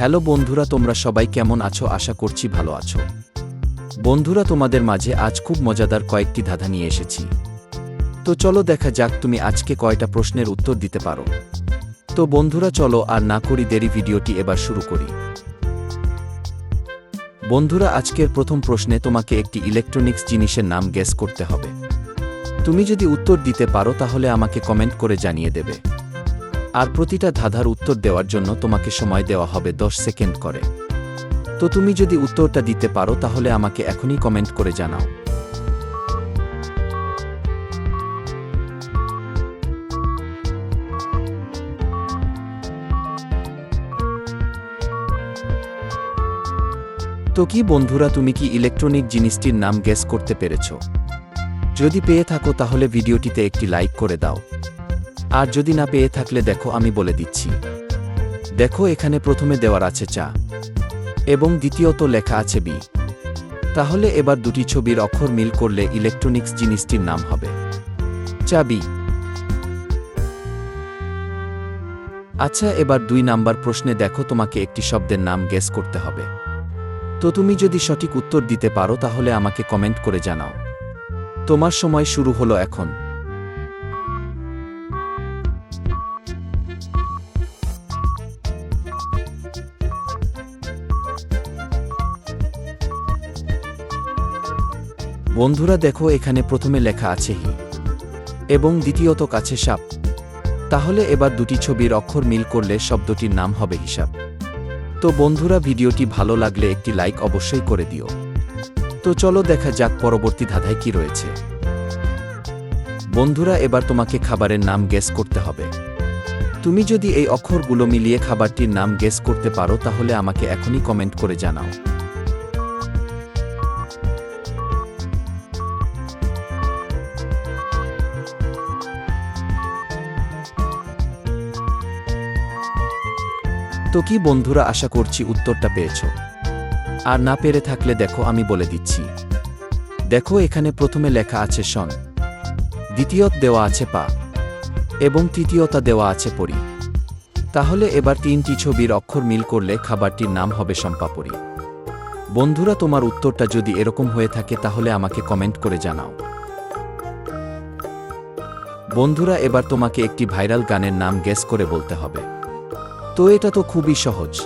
Hello বন্ধুরা, তোমরা সবাই কেমন আছো? আশা করছি ভালো আছো। বন্ধুরা, তোমাদের মাঝে আজ খুব মজাদার কয়েকটি ধাঁধা নিয়ে এসেছি। তো চলো দেখা যাক তুমি আজকে কয়টা প্রশ্নের উত্তর দিতে পারো। তো বন্ধুরা, চলো আর না করি দেরি, ভিডিওটি এবার শুরু করি। বন্ধুরা, আজকের প্রথম প্রশ্নে তোমাকে একটি ইলেকট্রনিক্স জিনিসের নাম গেস করতে হবে। তুমি যদি উত্তর দিতে পারো, তাহলে আমাকে কমেন্ট করে জানিয়ে দেবে। আর প্রতিটা ধাঁধার উত্তর দেওয়ার জন্য তোমাকে সময় দেওয়া হবে দশ সেকেন্ড করে। তো তুমি যদি উত্তরটা দিতে পারো, তাহলে আমাকে এখনই কমেন্ট করে জানাও। তো কি বন্ধুরা, তুমি কি ইলেকট্রনিক জিনিসটির নাম গেস করতে পেরেছ? যদি পেয়ে থাকো, তাহলে ভিডিওটিতে একটি লাইক করে দাও। আর যদি না পেয়ে থাকলে দেখো আমি বলে দিচ্ছি। দেখো এখানে প্রথমে দেওয়ার আছে চা। এবং দ্বিতীয়ত লেখা আছে বি। তাহলে এবার দুটি ছবির অক্ষর মিল করলে ইলেকট্রনিক্স জিনিসটির নাম হবে। চাবি আচ্ছা এবার দুই নাম্বার প্রশ্নে দেখো তোমাকে একটি শব্দের নাম গেস করতে হবে। তো তুমি যদি সঠিক উত্তর দিতে পারো তাহলে আমাকে কমেন্ট করে জানাও। তোমার সময় শুরু হলো এখন। বন্ধুরা দেখো এখানে প্রথমে লেখা আছে হি এবং দ্বিতীয়ত কাছে সাপ। তাহলে এবার দুটি ছবির অক্ষর মিল করলে শব্দটির নাম হবে হিসাব। তো বন্ধুরা ভিডিওটি ভালো লাগলে একটি লাইক অবশ্যই করে দিও। তো চলো দেখা যাক পরবর্তী ধাঁধায় কি রয়েছে। বন্ধুরা এবার তোমাকে খাবারের নাম গেস করতে হবে। তুমি যদি এই অক্ষরগুলো মিলিয়ে খাবারটির নাম গেস করতে পারো তাহলে আমাকে এখনই কমেন্ট করে জানাও। তো কি বন্ধুরা আশা করছি উত্তরটা পেয়েছ। আর না পেরে থাকলে দেখো আমি বলে দিচ্ছি। দেখো এখানে প্রথমে লেখা আছে সন। দ্বিতীয়ত দেওয়া আছে পা। এবং তৃতীয়তা দেওয়া আছে পরি। তাহলে এবার তিনটি ছবির অক্ষর মিল করলে খাবারটির নাম হবে সম্পাপরি বন্ধুরা, তোমার উত্তরটা যদি এরকম হয়ে থাকে তাহলে আমাকে কমেন্ট করে জানাও। বন্ধুরা, এবার তোমাকে একটি ভাইরাল গানের নাম গেস করে বলতে হবে। তো এটা তো খুবই সহজ।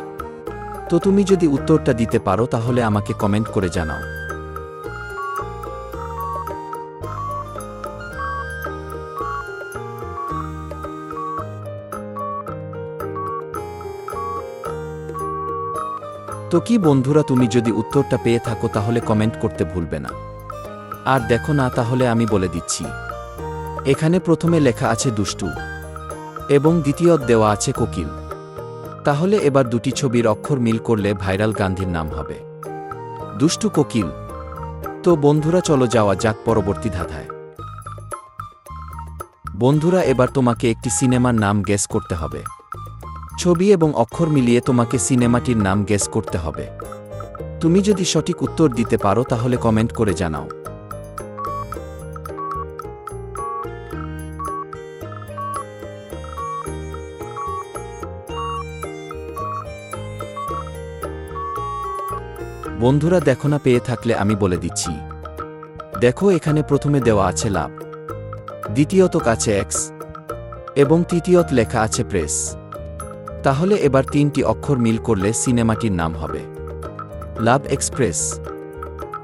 তো তুমি যদি উত্তরটা দিতে পারো, তাহলে আমাকে কমেন্ট করে জানাও। তো কি বন্ধুরা, তুমি যদি উত্তরটা পেয়ে থাকো, তাহলে কমেন্ট করতে ভুলবে না। আর দেখো না, তাহলে আমি বলে দিচ্ছি। এখানে প্রথমে লেখা আছে দুষ্টু। এবং দ্বিতীয়ত দেওয়া আছে কোকিল। তাহলে এবার দুটি ছবির অক্ষর মিল করলে ভাইরাল গান্ধীর নাম হবে। দুষ্টু কোকিল। তো বন্ধুরা, চলো যাওয়া যাক পরবর্তী ধাঁধায়। বন্ধুরা, এবার তোমাকে একটি সিনেমার নাম গেস করতে হবে। ছবি এবং অক্ষর মিলিয়ে তোমাকে সিনেমাটির নাম গেস করতে হবে। তুমি যদি সঠিক উত্তর দিতে পারো, তাহলে কমেন্ট করে জানাও। বন্ধুরা দেখো না পেয়ে থাকলে আমি বলে দিচ্ছি। দেখো এখানে প্রথমে দেওয়া আছে লাভ। দ্বিতীয়ত কাছে এক্স এবং তৃতীয়ত লেখা আছে প্রেস। তাহলে এবার তিনটি অক্ষর মিল করলে সিনেমাটির নাম হবে। Love express.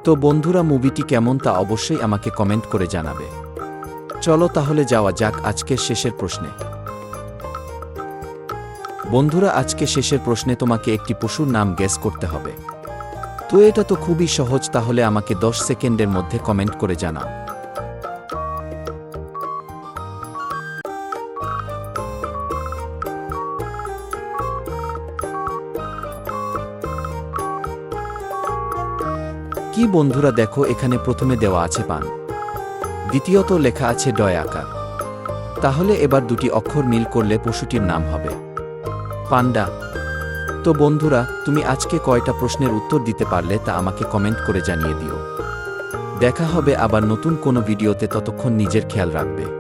তো বন্ধুরা মুভিটি কেমন তা অবশ্যই আমাকে কমেন্ট করে জানাবে। চলো তাহলে যাওয়া যাক আজকের শেষের প্রশ্নে। বন্ধুরা আজকে শেষের প্রশ্নে তোমাকে একটি পশুর নাম গেস করতে হবে। তো এটা তো খুবই সহজ, তাহলে আমাকে দশ সেকেন্ডের মধ্যে কমেন্ট করে জানাও। কি বন্ধুরা দেখো, এখানে প্রথমে দেওয়া আছে পান। দ্বিতীয়ত লেখা আছে ডয় আকার। তাহলে এবার দুটি অক্ষর মিল করলে পশুটির নাম হবে। পান্ডা। তো বন্ধুরা, তুমি আজকে কয়টা প্রশ্নের উত্তর দিতে পারলে তা আমাকে কমেন্ট করে জানিয়ে দিও। দেখা হবে আবার নতুন কোনো ভিডিওতে, ততক্ষণ নিজের খেয়াল রাখবে।